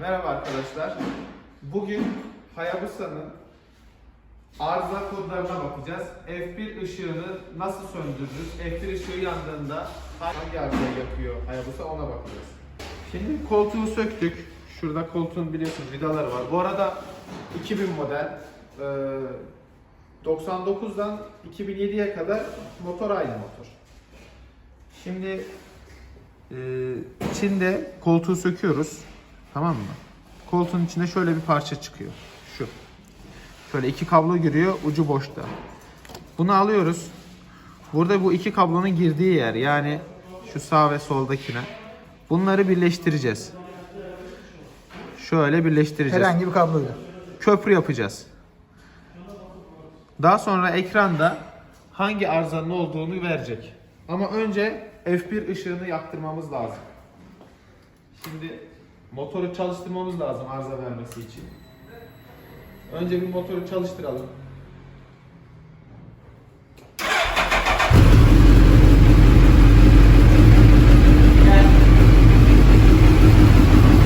Merhaba arkadaşlar. Bugün Hayabusa'nın arıza kodlarına bakacağız. F1 ışığını nasıl söndürürüz? F1 ışığı yandığında hangi arızayı yapıyor Hayabusa ona bakacağız. Şimdi koltuğu söktük. Şurada koltuğun biliyorsunuz vidaları var. Bu arada 2000 model. Ee, 99'dan 2007'ye kadar motor aynı motor. Şimdi ee, içinde koltuğu söküyoruz. Tamam mı? Koltuğun içinde şöyle bir parça çıkıyor. Şu. Şöyle iki kablo giriyor, ucu boşta. Bunu alıyoruz. Burada bu iki kablonun girdiği yer yani şu sağ ve soldakine. Bunları birleştireceğiz. Şöyle birleştireceğiz. Herhangi bir kabloyla. Köprü yapacağız. Daha sonra ekranda hangi arızanın olduğunu verecek. Ama önce F1 ışığını yaktırmamız lazım. Şimdi motoru çalıştırmamız lazım arıza vermesi için. Önce bir motoru çalıştıralım.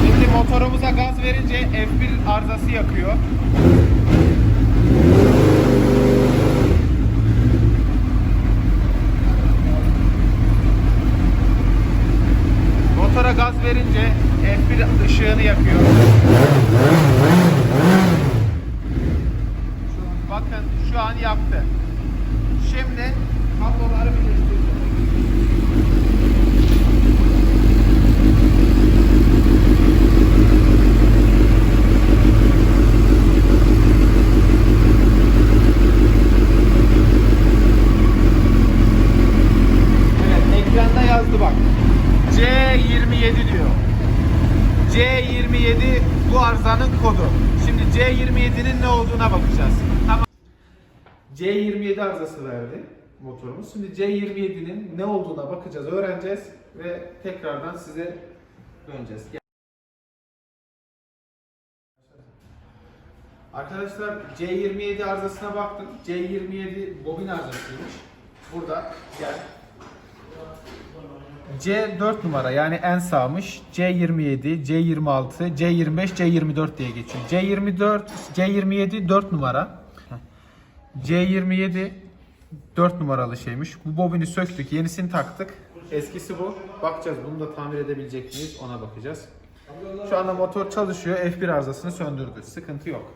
Şimdi motorumuza gaz verince F1 arızası yakıyor. Motora gaz verince F1 ışığını yakıyor. Bakın şu an yaktı. Şimdi kabloları birleştireceğiz. Evet ekranda yazdı bak. C27 diyor. C27 bu arızanın kodu. Şimdi C27'nin ne olduğuna bakacağız. Tamam. C27 arızası verdi motorumuz. Şimdi C27'nin ne olduğuna bakacağız, öğreneceğiz ve tekrardan size döneceğiz. Arkadaşlar C27 arızasına baktım. C27 bobin arızasıymış. Burada gel. C4 numara yani en sağmış. C27, C26, C25, C24 diye geçiyor. C24, C27 4 numara. C27 4 numaralı şeymiş. Bu bobini söktük, yenisini taktık. Eskisi bu. Bakacağız bunu da tamir edebilecek miyiz ona bakacağız. Şu anda motor çalışıyor. F1 arızasını söndürdü. Sıkıntı yok.